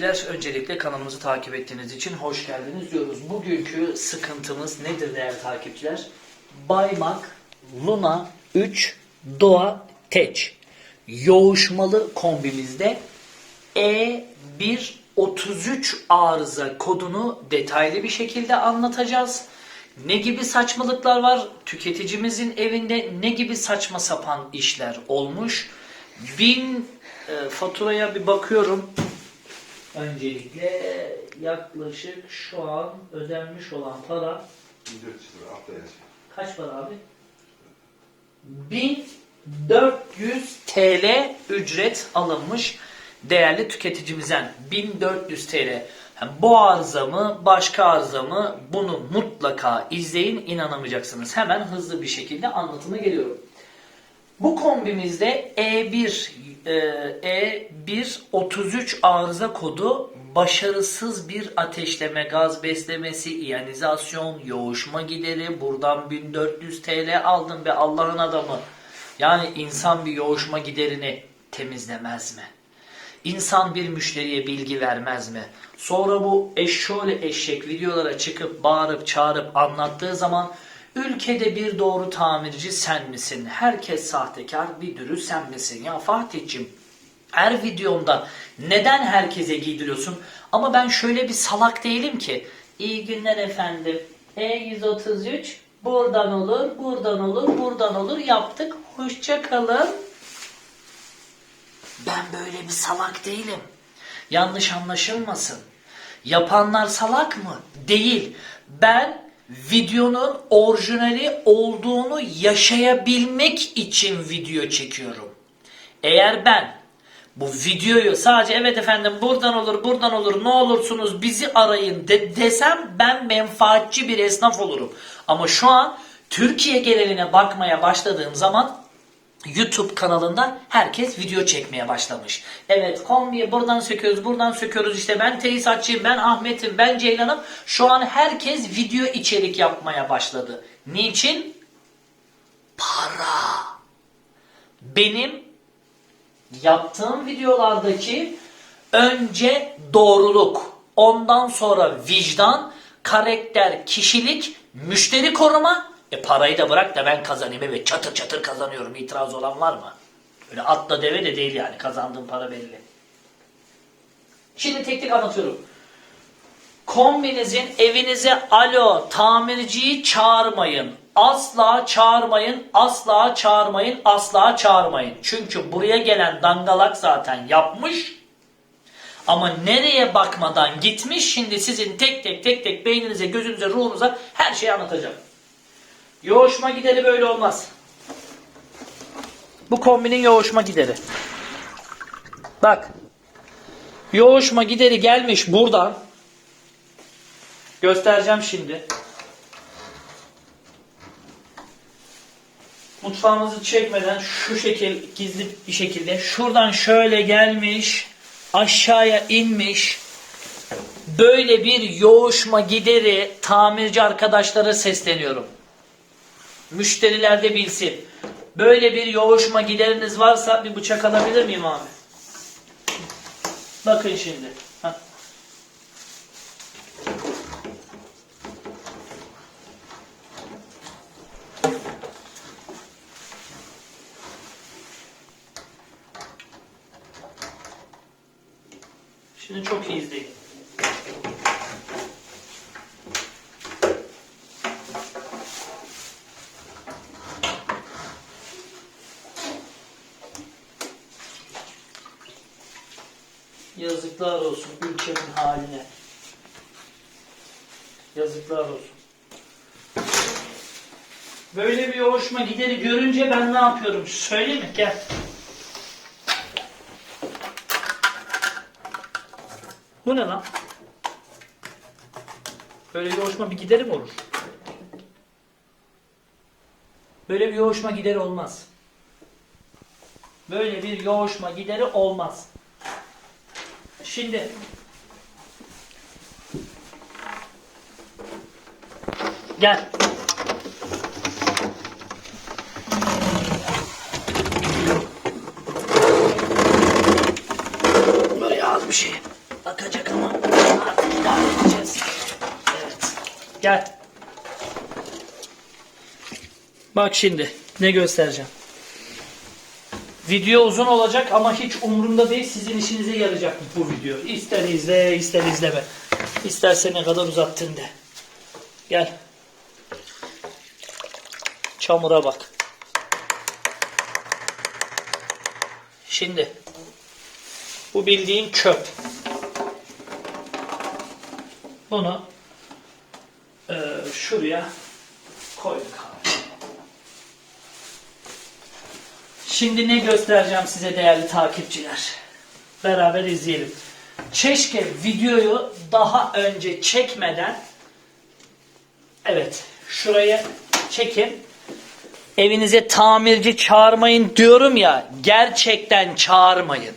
takipçiler, öncelikle kanalımızı takip ettiğiniz için hoş geldiniz diyoruz. Bugünkü sıkıntımız nedir değerli takipçiler? Baymak Luna 3 Doğa Teç yoğuşmalı kombimizde E133 arıza kodunu detaylı bir şekilde anlatacağız. Ne gibi saçmalıklar var? Tüketicimizin evinde ne gibi saçma sapan işler olmuş? Bin e, faturaya bir bakıyorum. Öncelikle yaklaşık şu an ödenmiş olan para 1400 lira haftaya. kaç para abi? 1400 TL ücret alınmış değerli tüketicimizden 1400 TL. Yani bu arıza mı başka arıza mı bunu mutlaka izleyin inanamayacaksınız. Hemen hızlı bir şekilde anlatıma geliyorum. Bu kombimizde E1 e, E1 33 arıza kodu başarısız bir ateşleme, gaz beslemesi, iyonizasyon, yoğuşma gideri buradan 1400 TL aldım be Allah'ın adamı. Yani insan bir yoğuşma giderini temizlemez mi? İnsan bir müşteriye bilgi vermez mi? Sonra bu eşşoğlu eşek videolara çıkıp bağırıp çağırıp anlattığı zaman ülkede bir doğru tamirci sen misin? Herkes sahtekar bir dürü sen misin? Ya Fatih'cim her videomda neden herkese giydiriyorsun? Ama ben şöyle bir salak değilim ki. İyi günler efendim. E133 buradan olur, buradan olur, buradan olur yaptık. Hoşça kalın. Ben böyle bir salak değilim. Yanlış anlaşılmasın. Yapanlar salak mı? Değil. Ben videonun orijinali olduğunu yaşayabilmek için video çekiyorum. Eğer ben bu videoyu sadece evet efendim buradan olur buradan olur ne olursunuz bizi arayın de, desem ben menfaatçi bir esnaf olurum. Ama şu an Türkiye geneline bakmaya başladığım zaman YouTube kanalında herkes video çekmeye başlamış. Evet kombiyi buradan söküyoruz, buradan söküyoruz. İşte ben tesisatçıyım, ben Ahmet'im, ben Ceylan'ım. Şu an herkes video içerik yapmaya başladı. Niçin? Para. Benim yaptığım videolardaki önce doğruluk, ondan sonra vicdan, karakter, kişilik, müşteri koruma, e parayı da bırak da ben kazanayım evet çatır çatır kazanıyorum itiraz olan var mı? Öyle atla deve de değil yani kazandığım para belli. Şimdi tek tek anlatıyorum. Kombinizin evinize alo tamirciyi çağırmayın. Asla çağırmayın, asla çağırmayın, asla çağırmayın. Çünkü buraya gelen dangalak zaten yapmış. Ama nereye bakmadan gitmiş şimdi sizin tek tek tek tek beyninize, gözünüze, ruhunuza her şeyi anlatacağım. Yoğuşma gideri böyle olmaz. Bu kombinin yoğuşma gideri. Bak. Yoğuşma gideri gelmiş buradan. Göstereceğim şimdi. Mutfağımızı çekmeden şu şekil gizli bir şekilde şuradan şöyle gelmiş aşağıya inmiş böyle bir yoğuşma gideri tamirci arkadaşlara sesleniyorum. Müşteriler de bilsin. Böyle bir yoğuşma gideriniz varsa bir bıçak alabilir miyim abi? Bakın şimdi. Şimdi çok iyi izleyin. Yazıklar olsun ülkemin haline. Yazıklar olsun. Böyle bir hoşuma gideri görünce ben ne yapıyorum? Söyleyeyim mi? Gel. Bu ne lan? Böyle bir hoşuma bir gideri olur? Böyle bir yoğuşma gideri olmaz. Böyle bir yoğuşma gideri olmaz. Şimdi gel. Buraya az bir şey akacak ama artık idare edeceğiz. Evet. Gel. Bak şimdi ne göstereceğim. Video uzun olacak ama hiç umurumda değil. Sizin işinize yarayacak bu video. İster izle, ister izleme. İsterse ne kadar uzattın de. Gel. Çamura bak. Şimdi bu bildiğin çöp. Bunu eee, şuraya koyduk abi. Şimdi ne göstereceğim size değerli takipçiler. Beraber izleyelim. Keşke videoyu daha önce çekmeden evet şuraya çekin. Evinize tamirci çağırmayın diyorum ya gerçekten çağırmayın.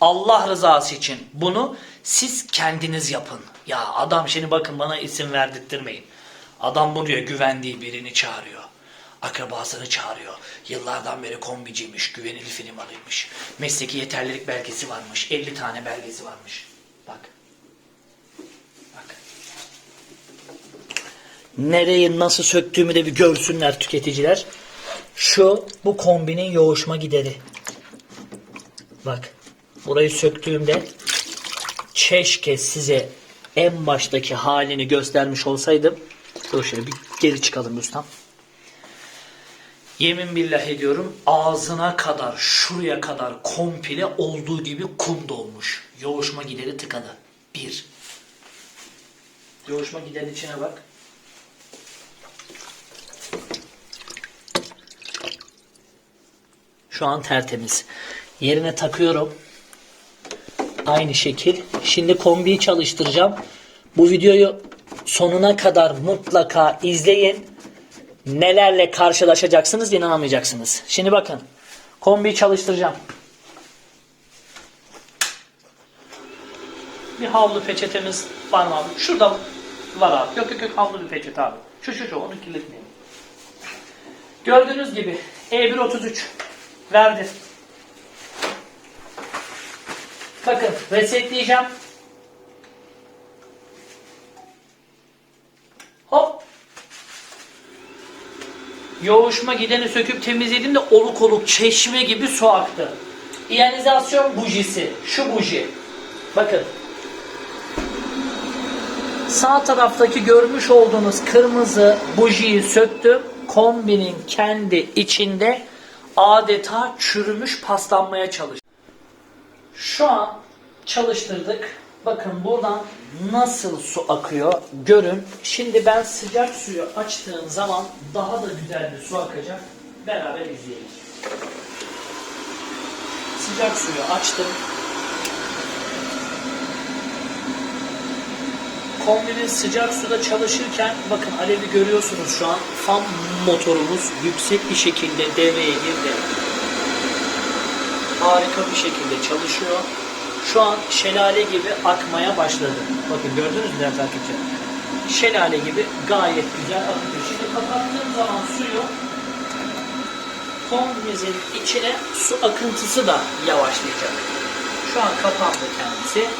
Allah rızası için bunu siz kendiniz yapın. Ya adam şimdi bakın bana isim verdirtmeyin. Adam buraya güvendiği birini çağırıyor. Akrabasını çağırıyor. Yıllardan beri kombiciymiş, güvenilir firmalıymış. Mesleki yeterlilik belgesi varmış, 50 tane belgesi varmış. Bak. Bak. Nereyi nasıl söktüğümü de bir görsünler tüketiciler. Şu bu kombinin yoğuşma gideri. Bak. Burayı söktüğümde keşke size en baştaki halini göstermiş olsaydım. Dur şöyle bir geri çıkalım Rüstem. Yemin billah ediyorum ağzına kadar şuraya kadar komple olduğu gibi kum dolmuş. Yoğuşma gideri tıkadı. Bir. Yoğuşma giderin içine bak. Şu an tertemiz. Yerine takıyorum. Aynı şekil. Şimdi kombiyi çalıştıracağım. Bu videoyu sonuna kadar mutlaka izleyin. Nelerle karşılaşacaksınız inanamayacaksınız. Şimdi bakın. Kombiyi çalıştıracağım. Bir havlu peçetemiz var mı abi? Şurada var abi. Yok yok yok havlu bir peçete abi. Şu şu şu onu kirletmeyin. Gördüğünüz gibi E133 verdi. Bakın resetleyeceğim. Yoğuşma gideni söküp temizledim de oluk oluk çeşme gibi su aktı. İyonizasyon bujisi. Şu buji. Bakın. Sağ taraftaki görmüş olduğunuz kırmızı bujiyi söktüm. Kombinin kendi içinde adeta çürümüş paslanmaya çalıştı. Şu an çalıştırdık. Bakın buradan nasıl su akıyor görün. Şimdi ben sıcak suyu açtığım zaman daha da güzel bir su akacak. Beraber izleyelim. Sıcak suyu açtım. Kombinin sıcak suda çalışırken bakın alevi görüyorsunuz şu an. Fan motorumuz yüksek bir şekilde devreye girdi harika bir şekilde çalışıyor. Şu an şelale gibi akmaya başladı. Bakın gördünüz mü değerli takipçiler? Şelale gibi gayet güzel akıyor. Şimdi kapattığım zaman suyu kombimizin içine su akıntısı da yavaşlayacak. Şu an kapandı kendisi.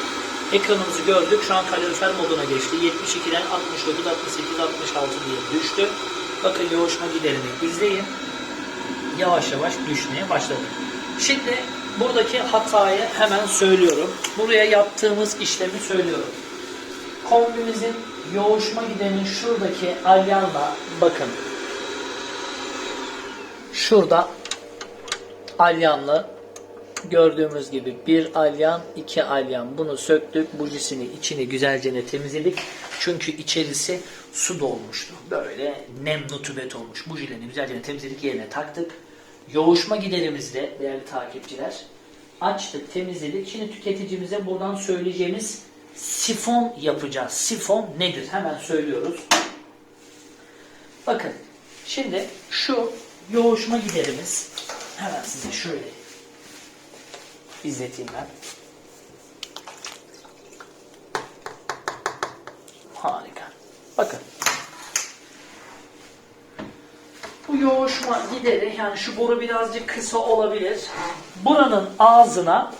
Ekranımızı gördük. Şu an kalorifer moduna geçti. 72'den 69, 68, 66 diye düştü. Bakın yoğuşma giderini izleyin yavaş yavaş düşmeye başladı. Şimdi buradaki hatayı hemen söylüyorum. Buraya yaptığımız işlemi söylüyorum. Kombimizin yoğuşma gidenin şuradaki alyanla bakın. Şurada alyanlı gördüğümüz gibi bir alyan, iki alyan. Bunu söktük. Bujisini içini güzelce temizledik. Çünkü içerisi su dolmuştu. Böyle nem nutubet olmuş. Bujilerini güzelce temizledik yerine taktık. Yoğuşma giderimizde değerli takipçiler açtık, temizledik. Şimdi tüketicimize buradan söyleyeceğimiz sifon yapacağız. Sifon nedir? Hemen söylüyoruz. Bakın şimdi şu yoğuşma giderimiz hemen size şöyle izleteyim ben. Harika. Bakın. Bu yoğuşma gideri yani şu boru birazcık kısa olabilir. Buranın ağzına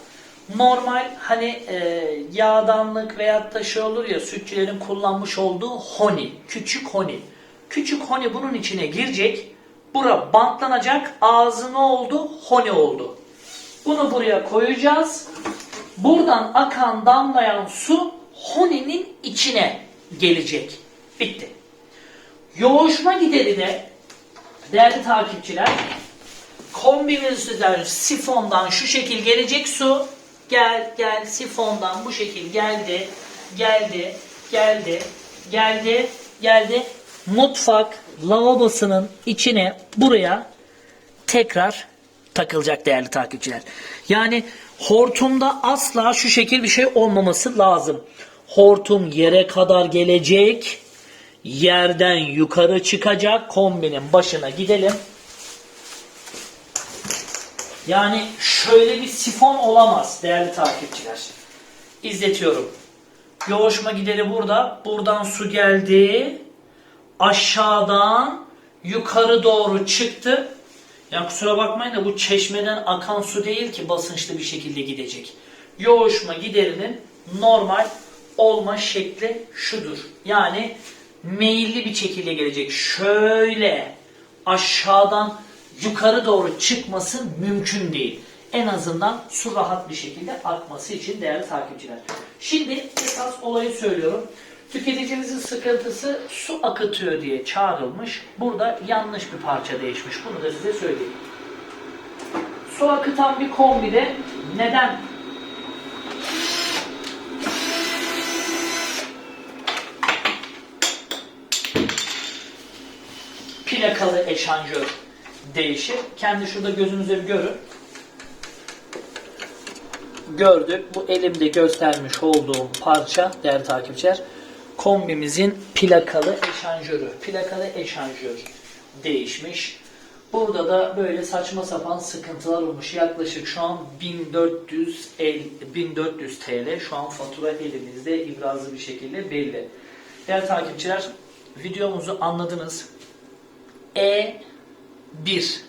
normal hani e, yağdanlık veyahut da şey olur ya sütçülerin kullanmış olduğu honi. Küçük honi. Küçük honi bunun içine girecek. Bura bantlanacak. Ağzı ne oldu? Honi oldu. Bunu buraya koyacağız. Buradan akan damlayan su honinin içine gelecek. Bitti. Yoğuşma gideri de değerli takipçiler kombimizden sifondan şu şekil gelecek su. Gel gel sifondan bu şekil geldi. Geldi. Geldi. Geldi. Geldi. Mutfak lavabosunun içine buraya tekrar takılacak değerli takipçiler. Yani hortumda asla şu şekil bir şey olmaması lazım. Hortum yere kadar gelecek. Yerden yukarı çıkacak. Kombinin başına gidelim. Yani şöyle bir sifon olamaz değerli takipçiler. İzletiyorum. Yoğuşma gideri burada. Buradan su geldi. Aşağıdan yukarı doğru çıktı. Yani kusura bakmayın da bu çeşmeden akan su değil ki basınçlı bir şekilde gidecek. Yoğuşma giderinin normal olma şekli şudur. Yani meyilli bir şekilde gelecek. Şöyle aşağıdan yukarı doğru çıkması mümkün değil. En azından su rahat bir şekilde akması için değerli takipçiler. Şimdi esas olayı söylüyorum. Tüketicimizin sıkıntısı su akıtıyor diye çağrılmış. Burada yanlış bir parça değişmiş. Bunu da size söyleyeyim. Su akıtan bir kombide neden plakalı eşanjör değişir? Kendi şurada gözünüze bir görün. Gördük. Bu elimde göstermiş olduğum parça değerli takipçiler kombimizin plakalı eşanjörü. Plakalı eşanjör değişmiş. Burada da böyle saçma sapan sıkıntılar olmuş. Yaklaşık şu an 1400 el, 1400 TL şu an fatura elimizde ibrazlı bir şekilde belli. Değerli takipçiler videomuzu anladınız. E1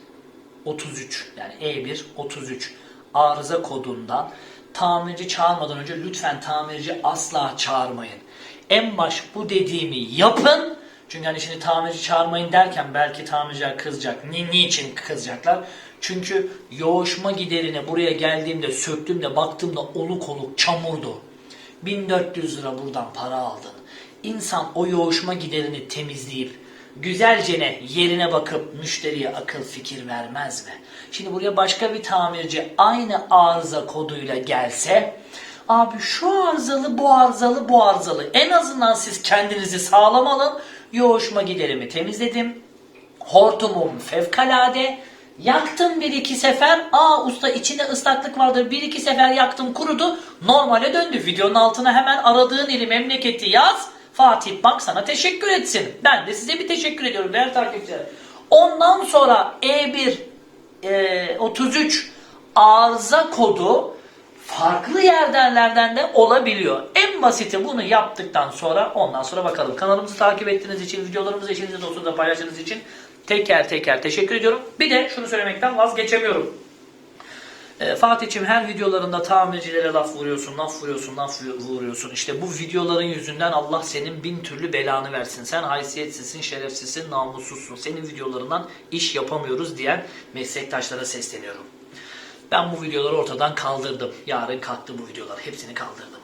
33 yani E1 33 arıza kodundan tamirci çağırmadan önce lütfen tamirci asla çağırmayın. En baş bu dediğimi yapın. Çünkü hani şimdi tamirci çağırmayın derken belki tamirciler kızacak. Ni, niçin kızacaklar? Çünkü yoğuşma giderini buraya geldiğimde söktüğümde baktığımda oluk oluk çamurdu. 1400 lira buradan para aldın. İnsan o yoğuşma giderini temizleyip güzelcene yerine bakıp müşteriye akıl fikir vermez mi? Şimdi buraya başka bir tamirci aynı arıza koduyla gelse abi şu arızalı bu arızalı bu arızalı. En azından siz kendinizi sağlam alın. Yoğuşma giderimi temizledim. Hortumum fevkalade. Yaktım bir iki sefer. Aa usta içinde ıslaklık vardır. Bir iki sefer yaktım kurudu. Normale döndü. Videonun altına hemen aradığın ili memleketi yaz Fatih Bank sana teşekkür etsin. Ben de size bir teşekkür ediyorum değerli takipçiler. Ondan sonra E1 e, 33 arıza kodu farklı yerdenlerden de olabiliyor. En basiti bunu yaptıktan sonra ondan sonra bakalım. Kanalımızı takip ettiğiniz için, videolarımızı eşinizle dostunuzla paylaştığınız için teker teker teşekkür ediyorum. Bir de şunu söylemekten vazgeçemiyorum. E, Fatih'im her videolarında tamircilere laf vuruyorsun, laf vuruyorsun, laf vuruyorsun. İşte bu videoların yüzünden Allah senin bin türlü belanı versin. Sen haysiyetsizsin, şerefsizsin, namussuzsun. Senin videolarından iş yapamıyoruz diyen meslektaşlara sesleniyorum. Ben bu videoları ortadan kaldırdım. Yarın kalktı bu videolar. Hepsini kaldırdım.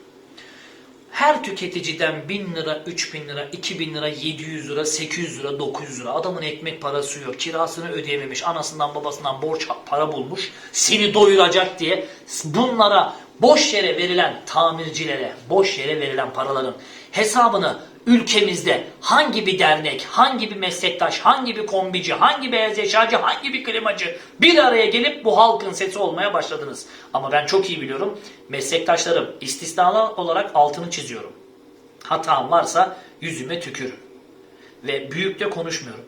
Her tüketiciden 1000 lira, 3000 lira, 2000 lira, 700 lira, 800 lira, 900 lira. Adamın ekmek parası yok. Kirasını ödeyememiş. Anasından babasından borç para bulmuş. Seni doyuracak diye bunlara boş yere verilen tamircilere, boş yere verilen paraların hesabını ülkemizde hangi bir dernek, hangi bir meslektaş, hangi bir kombici, hangi beyaz eşyacı, hangi bir klimacı bir araya gelip bu halkın sesi olmaya başladınız. Ama ben çok iyi biliyorum meslektaşlarım istisnalı olarak altını çiziyorum. Hatam varsa yüzüme tükürün. Ve büyük de konuşmuyorum.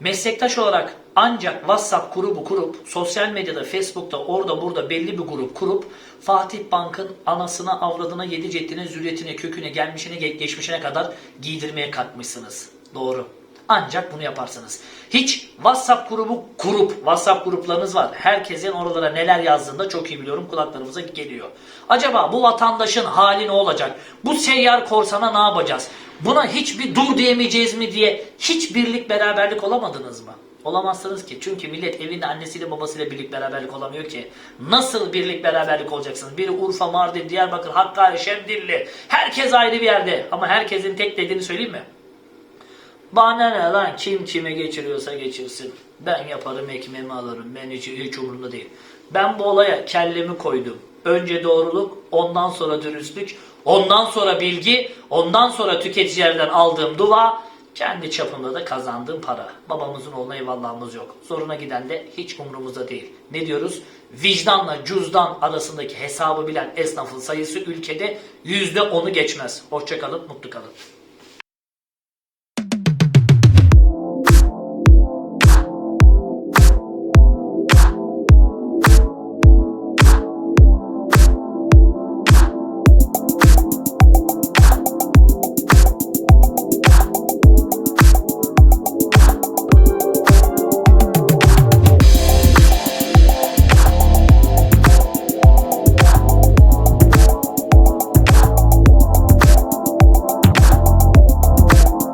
Meslektaş olarak ancak WhatsApp grubu kurup, sosyal medyada, Facebook'ta, orada burada belli bir grup kurup, Fatih Bank'ın anasına, avradına, yedi ceddine, zürriyetine, köküne, gelmişine, ge- geçmişine kadar giydirmeye kalkmışsınız. Doğru. Ancak bunu yaparsınız. Hiç WhatsApp grubu kurup WhatsApp gruplarınız var. Herkesin oralara neler yazdığında çok iyi biliyorum kulaklarımıza geliyor. Acaba bu vatandaşın hali ne olacak? Bu seyyar korsana ne yapacağız? Buna hiçbir dur diyemeyeceğiz mi diye hiç birlik beraberlik olamadınız mı? Olamazsınız ki. Çünkü millet evinde annesiyle babasıyla birlik beraberlik olamıyor ki. Nasıl birlik beraberlik olacaksınız? Biri Urfa, Mardin, Diyarbakır, Hakkari, Şemdinli. Herkes ayrı bir yerde. Ama herkesin tek dediğini söyleyeyim mi? Bana ne lan kim kime geçiriyorsa geçirsin. Ben yaparım ekmeğimi alırım. Ben hiç, hiç umurumda değil. Ben bu olaya kellemi koydum. Önce doğruluk, ondan sonra dürüstlük, ondan sonra bilgi, ondan sonra tüketicilerden aldığım dua, kendi çapımda da kazandığım para. Babamızın oğluna eyvallahımız yok. Zoruna giden de hiç umurumuzda değil. Ne diyoruz? Vicdanla cüzdan arasındaki hesabı bilen esnafın sayısı ülkede yüzde onu geçmez. Hoşçakalın, mutlu kalın.